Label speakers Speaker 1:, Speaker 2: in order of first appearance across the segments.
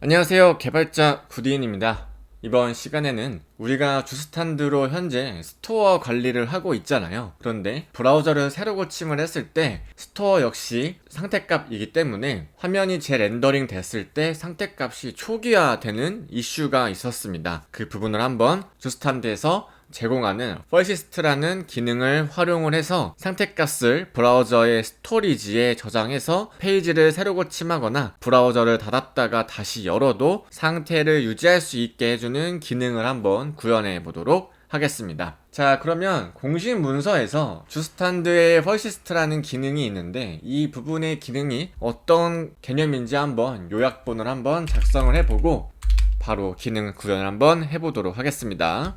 Speaker 1: 안녕하세요. 개발자 구디인입니다. 이번 시간에는 우리가 주스탄드로 현재 스토어 관리를 하고 있잖아요. 그런데 브라우저를 새로 고침을 했을 때 스토어 역시 상태값이기 때문에 화면이 재렌더링 됐을 때 상태값이 초기화되는 이슈가 있었습니다. 그 부분을 한번 주스탄드에서 제공하는 펄시스트라는 기능을 활용을 해서 상태값을 브라우저의 스토리지에 저장해서 페이지를 새로 고침하거나 브라우저를 닫았다가 다시 열어도 상태를 유지할 수 있게 해주는 기능을 한번 구현해 보도록 하겠습니다. 자, 그러면 공식 문서에서 주스탄드의 펄시스트라는 기능이 있는데 이 부분의 기능이 어떤 개념인지 한번 요약본을 한번 작성을 해보고 바로 기능 구현을 한번 해보도록 하겠습니다.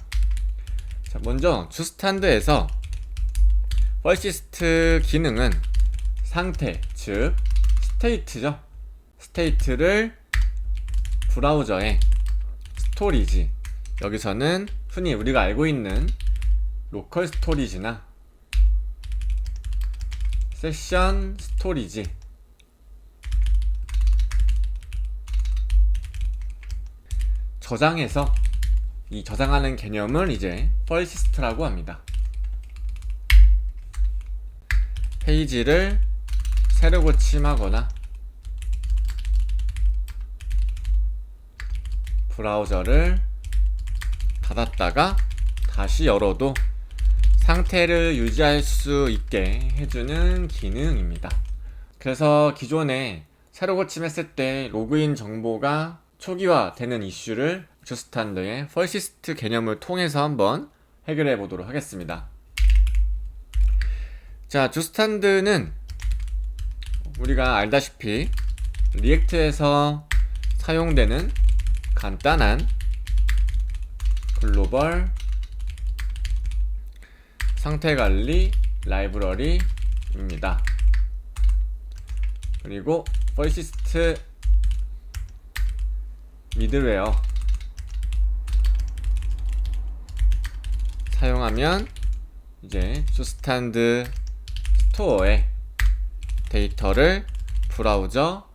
Speaker 1: 자, 먼저 주스탄드에서 펄시스트 기능은 상태, 즉 스테이트죠. 스테이트를 브라우저에 스토리지 여기서는 흔히 우리가 알고 있는 로컬 스토리지나 세션 스토리지 저장해서 이 저장하는 개념을 이제 펄시스트라고 합니다. 페이지를 새로 고침하거나 브라우저를 닫았다가 다시 열어도 상태를 유지할 수 있게 해주는 기능입니다. 그래서 기존에 새로 고침했을 때 로그인 정보가 초기화되는 이슈를 주스탄드의 펄시스트 개념을 통해서 한번 해결해 보도록 하겠습니다. 자, 주스탄드는 우리가 알다시피 리액트에서 사용되는 간단한 글로벌 상태 관리 라이브러리입니다. 그리고 펄시스트 미드웨어 사용하면 이제 주스탄드 스토어에 데이터를 브라우저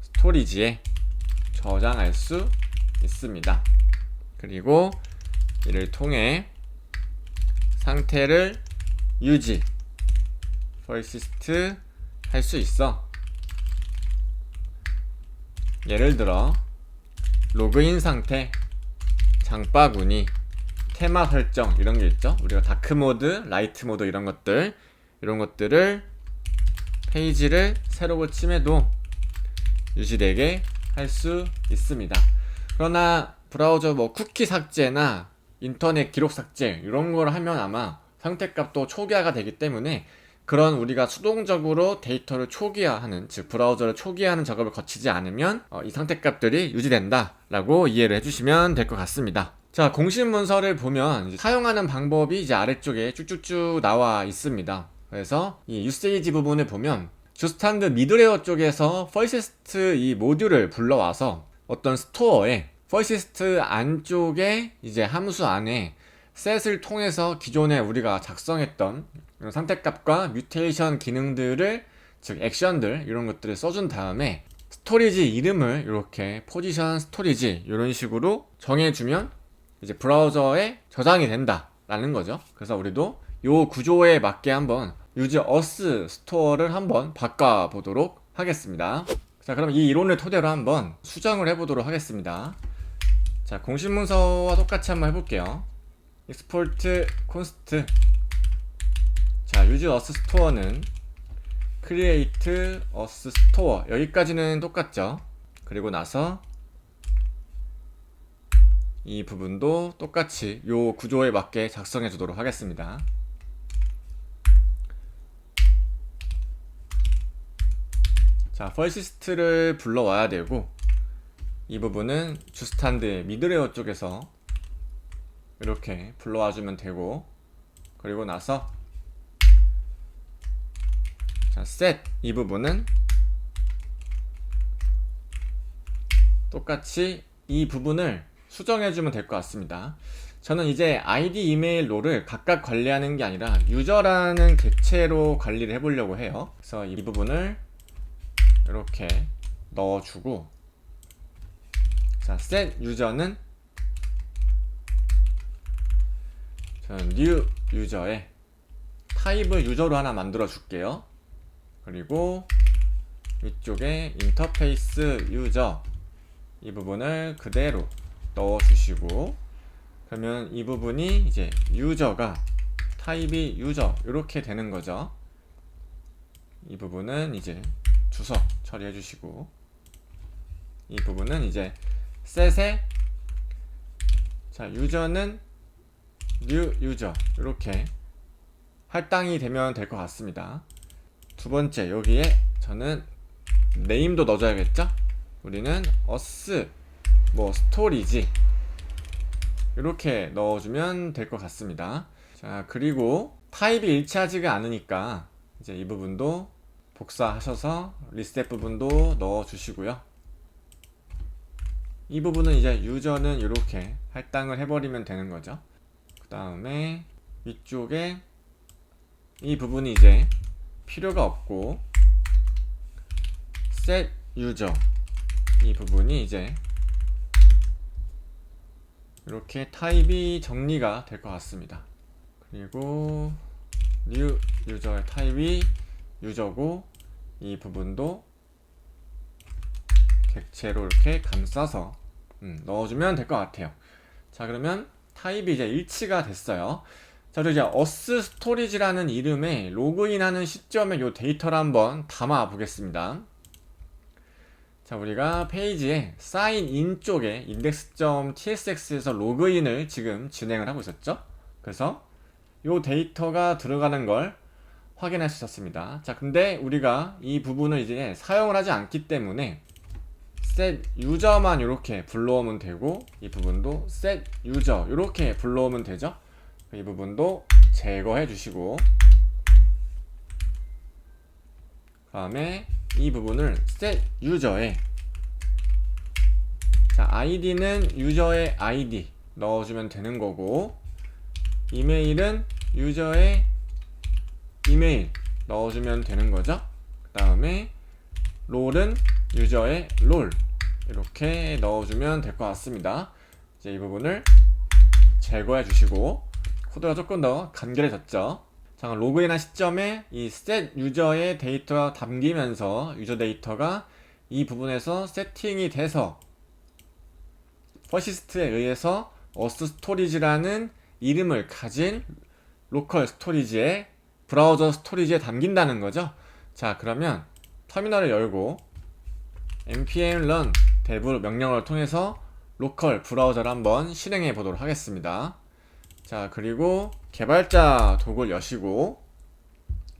Speaker 1: 스토리지에 저장할 수 있습니다. 그리고 이를 통해 상태를 유지, 퍼시스트 할수 있어. 예를 들어 로그인 상태, 장바구니, 테마 설정 이런 게 있죠. 우리가 다크 모드, 라이트 모드 이런 것들 이런 것들을 페이지를 새로 고침해도 유지되게 할 수 있습니다. 그러나 브라우저 뭐 쿠키 삭제나 인터넷 기록 삭제 이런 걸 하면 아마 상태값도 초기화가 되기 때문에 그런 우리가 수동적으로 데이터를 초기화하는 즉 브라우저를 초기화하는 작업을 거치지 않으면 어, 이 상태값들이 유지된다라고 이해를 해주시면 될 것 같습니다. 자 공식 문서를 보면 사용하는 방법이 이제 아래쪽에 쭉쭉쭉 나와 있습니다. 그래서 이 유세이지 부분을 보면 주스탄드 미드레어 쪽에서 펄시스트 이 모듈을 불러와서 어떤 스토어에 펄시스트 안쪽에 이제 함수 안에 셋을 통해서 기존에 우리가 작성했던 상태값과 뮤테이션 기능들을 즉 액션들 이런 것들을 써준 다음에 스토리지 이름을 이렇게 포지션 스토리지 이런 식으로 정해주면 이제 브라우저에 저장이 된다라는 거죠. 그래서 우리도 요 구조에 맞게 한번 유즈 어스 스토어를 한번 바꿔보도록 하겠습니다. 자, 그럼 이 이론을 토대로 한번 수정을 해보도록 하겠습니다. 자, 공식 문서와 똑같이 한번 해볼게요. export const 자, use us store는 create us store 여기까지는 똑같죠. 그리고 나서 이 부분도 똑같이 요 구조에 맞게 작성해 주도록 하겠습니다. 자, 펄시스트를 불러와야 되고 이 부분은 주스탄드 미드레어 쪽에서 이렇게 불러와 주면 되고 그리고 나서 자, set 이 부분은 똑같이 이 부분을 수정해 주면 될 것 같습니다. 저는 이제 아이디 이메일 롤을 각각 관리하는 게 아니라 유저라는 객체로 관리를 해보려고 해요. 그래서 이 부분을 이렇게 넣어주고 자, set 유저는 저는 new 유저에 타입을 유저로 하나 만들어 줄게요. 그리고 위쪽에 인터페이스 유저 이 부분을 그대로 넣어 주시고 그러면 이 부분이 이제 유저가 타입이 유저 이렇게 되는 거죠. 이 부분은 이제 주석 처리해 주시고 이 부분은 이제 셋에 자 유저는 new 유저 이렇게 할당이 되면 될 것 같습니다. 두 번째 여기에 저는 네임도 넣어줘야겠죠? 우리는 어스 뭐 스토리지 이렇게 넣어주면 될 것 같습니다. 자 그리고 타입이 일치하지가 않으니까 이제 이 부분도 복사하셔서 리셋 부분도 넣어주시고요. 이 부분은 이제 유저는 이렇게 할당을 해버리면 되는 거죠. 그 다음에 위쪽에 이 부분이 이제 필요가 없고 set user 이 부분이 이제 이렇게 타입이 정리가 될 것 같습니다. 그리고 new user의 타입이 유저고 이 부분도 객체로 이렇게 감싸서 음, 넣어주면 될 것 같아요. 자 그러면 타입이 이제 일치가 됐어요. 자, 그리고 이제 어스 스토리지라는 이름의 로그인하는 시점에 이 데이터를 한번 담아 보겠습니다. 자, 우리가 페이지에 사인 인 쪽에 index.tsx에서 로그인을 지금 진행을 하고 있었죠. 그래서 이 데이터가 들어가는 걸 확인할 수 있었습니다. 자, 근데 우리가 이 부분을 이제 사용을 하지 않기 때문에 set user만 이렇게 불러오면 되고 이 부분도 set user 이렇게 불러오면 되죠. 이 부분도 제거해 주시고 다음에 이 부분을 set user에 자 id는 유저의 id 넣어주면 되는 거고 이메일은 유저의 이메일 넣어주면 되는 거죠 그 다음에 롤은 유저의 롤 이렇게 넣어주면 될 것 같습니다 이제 이 부분을 제거해 주시고 코드가 조금 더 간결해졌죠. 자, 로그인한 시점에 이 set 유저의 데이터가 담기면서 유저 데이터가 이 부분에서 세팅이 돼서 퍼시스트에 의해서 어스 스토리지라는 이름을 가진 로컬 스토리지에 브라우저 스토리지에 담긴다는 거죠. 자, 그러면 터미널을 열고 npm run dev 명령어를 통해서 로컬 브라우저를 한번 실행해 보도록 하겠습니다. 자, 그리고 개발자 도구를 여시고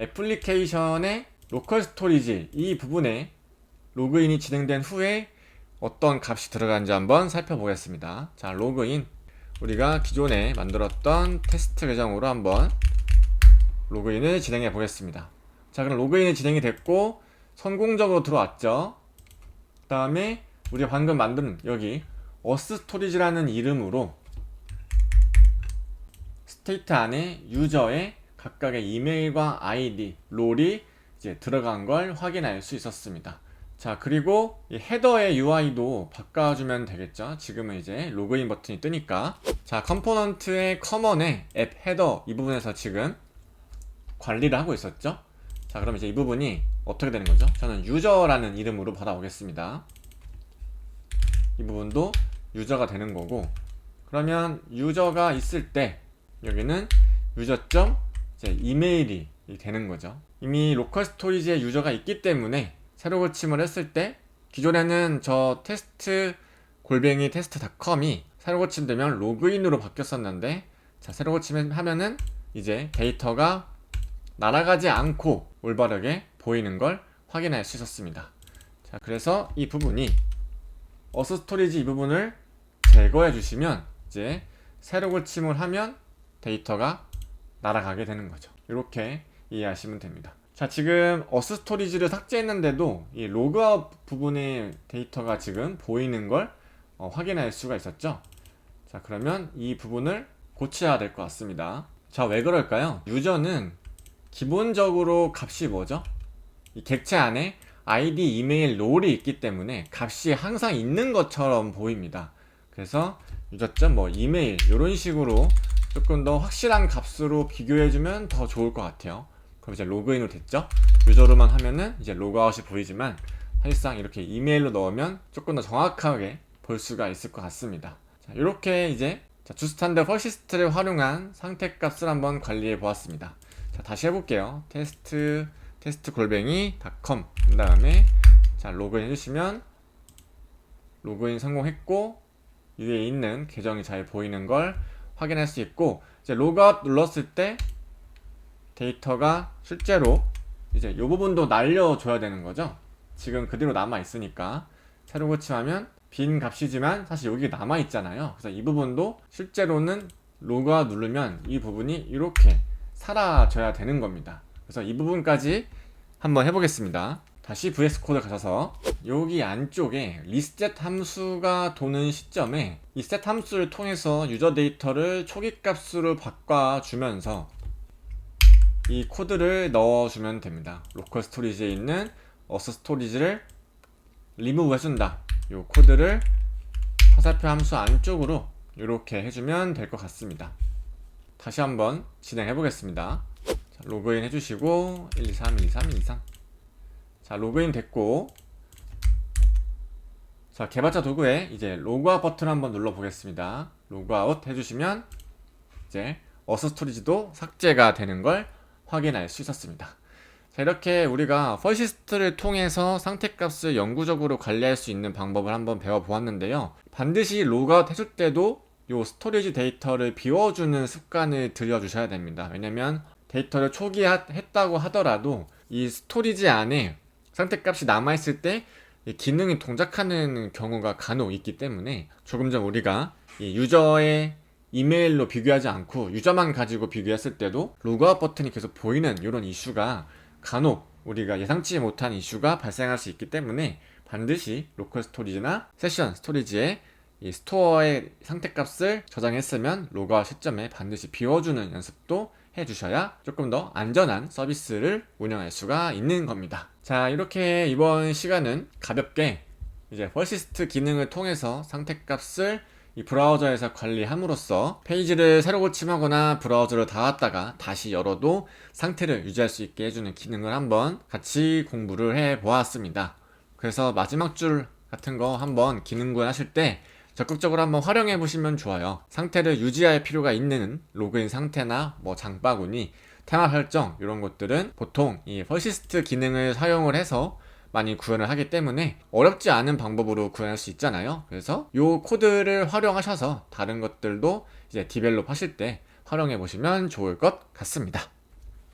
Speaker 1: 애플리케이션의 로컬 스토리지 이 부분에 로그인이 진행된 후에 어떤 값이 들어가는지 한번 살펴보겠습니다. 자, 로그인. 우리가 기존에 만들었던 테스트 계정으로 한번 로그인을 진행해 보겠습니다. 자, 그럼 로그인이 진행이 됐고 성공적으로 들어왔죠. 그 다음에 우리가 방금 만든 여기 어스 스토리지라는 이름으로 스테이트 안에 유저의 각각의 이메일과 아이디, 롤이 이제 들어간 걸 확인할 수 있었습니다. 자, 그리고 이 헤더의 UI도 바꿔주면 되겠죠. 지금은 이제 로그인 버튼이 뜨니까. 자, 컴포넌트의 커먼의 앱 헤더 이 부분에서 지금 관리를 하고 있었죠. 자, 그럼 이제 이 부분이 어떻게 되는 거죠? 저는 유저라는 이름으로 받아오겠습니다. 이 부분도 유저가 되는 거고, 그러면 유저가 있을 때 여기는 유저점 이제 이메일이 되는 거죠. 이미 로컬 스토리지에 유저가 있기 때문에 새로 고침을 했을 때 기존에는 저 테스트 골뱅이 테스트닷컴이 새로 고침되면 로그인으로 바뀌었었는데 자 새로 고침하면은 이제 데이터가 날아가지 않고 올바르게 보이는 걸 확인할 수 있었습니다. 자 그래서 이 부분이 어스 스토리지 이 부분을 제거해 주시면 이제 새로 고침을 하면 데이터가 날아가게 되는 거죠. 이렇게 이해하시면 됩니다. 자, 지금 어스 스토리지를 삭제했는데도 이 로그아웃 부분의 데이터가 지금 보이는 걸 어, 확인할 수가 있었죠. 자, 그러면 이 부분을 고쳐야 될 것 같습니다. 자, 왜 그럴까요? 유저는 기본적으로 값이 뭐죠? 이 객체 안에 아이디, 이메일, 롤이 있기 때문에 값이 항상 있는 것처럼 보입니다. 그래서 유저점 뭐 이메일 이런 식으로 조금 더 확실한 값으로 비교해주면 더 좋을 것 같아요. 그럼 이제 로그인으로 됐죠? 유저로만 하면은 이제 로그아웃이 보이지만 사실상 이렇게 이메일로 넣으면 조금 더 정확하게 볼 수가 있을 것 같습니다. 자, 이렇게 이제 자, 주스탄드 퍼시스트를 활용한 상태 값을 한번 관리해 보았습니다. 자, 다시 해볼게요. 테스트 테스트 골뱅이 닷컴 그 다음에 자 로그인 해주시면 로그인 성공했고 위에 있는 계정이 잘 보이는 걸 확인할 수 있고 이제 로그아웃 눌렀을 때 데이터가 실제로 이제 이 부분도 날려줘야 되는 거죠. 지금 그대로 남아 있으니까 새로 고침하면 빈 값이지만 사실 여기 남아 있잖아요. 그래서 이 부분도 실제로는 로그아웃 누르면 이 부분이 이렇게 사라져야 되는 겁니다. 그래서 이 부분까지 한번 해보겠습니다. 다시 VS 코드 가셔서 여기 안쪽에 리셋 함수가 도는 시점에 이 set 함수를 통해서 유저 데이터를 초기 값으로 바꿔주면서 이 코드를 넣어주면 됩니다. 로컬 스토리지에 있는 어스 스토리지를 리무브 해준다. 이 코드를 화살표 함수 안쪽으로 이렇게 해주면 될 것 같습니다. 다시 한번 진행해 보겠습니다. 자, 로그인 해주시고 1, 2, 3, 1, 2, 3, 1, 2, 3. 자 로그인 됐고 자 개발자 도구에 이제 로그아웃 버튼 한번 눌러 보겠습니다. 로그아웃 해주시면 이제 어스 스토리지도 삭제가 되는 걸 확인할 수 있었습니다. 자, 이렇게 우리가 퍼시스트를 통해서 상태값을 영구적으로 관리할 수 있는 방법을 한번 배워보았는데요. 반드시 로그아웃 해줄 때도 이 스토리지 데이터를 비워주는 습관을 들여주셔야 됩니다. 왜냐면 데이터를 초기화했다고 하더라도 이 스토리지 안에 상태값이 남아있을 때 기능이 동작하는 경우가 간혹 있기 때문에 조금 전 우리가 이 유저의 이메일로 비교하지 않고 유저만 가지고 비교했을 때도 로그아웃 버튼이 계속 보이는 이런 이슈가 간혹 우리가 예상치 못한 이슈가 발생할 수 있기 때문에 반드시 로컬 스토리지나 세션 스토리지에 이 스토어의 상태값을 저장했으면 로그아웃 시점에 반드시 비워주는 연습도 해주셔야 조금 더 안전한 서비스를 운영할 수가 있는 겁니다. 자, 이렇게 이번 시간은 가볍게 이제 퍼시스트 기능을 통해서 상태값을 이 브라우저에서 관리함으로써 페이지를 새로 고침하거나 브라우저를 닫았다가 다시 열어도 상태를 유지할 수 있게 해주는 기능을 한번 같이 공부를 해 보았습니다. 그래서 마지막 줄 같은 거 한번 기능 구현하실 때 적극적으로 한번 활용해 보시면 좋아요. 상태를 유지할 필요가 있는 로그인 상태나 뭐 장바구니, 테마 설정 이런 것들은 보통 이 퍼시스트 기능을 사용을 해서 많이 구현을 하기 때문에 어렵지 않은 방법으로 구현할 수 있잖아요. 그래서 이 코드를 활용하셔서 다른 것들도 이제 디벨롭 하실 때 활용해 보시면 좋을 것 같습니다.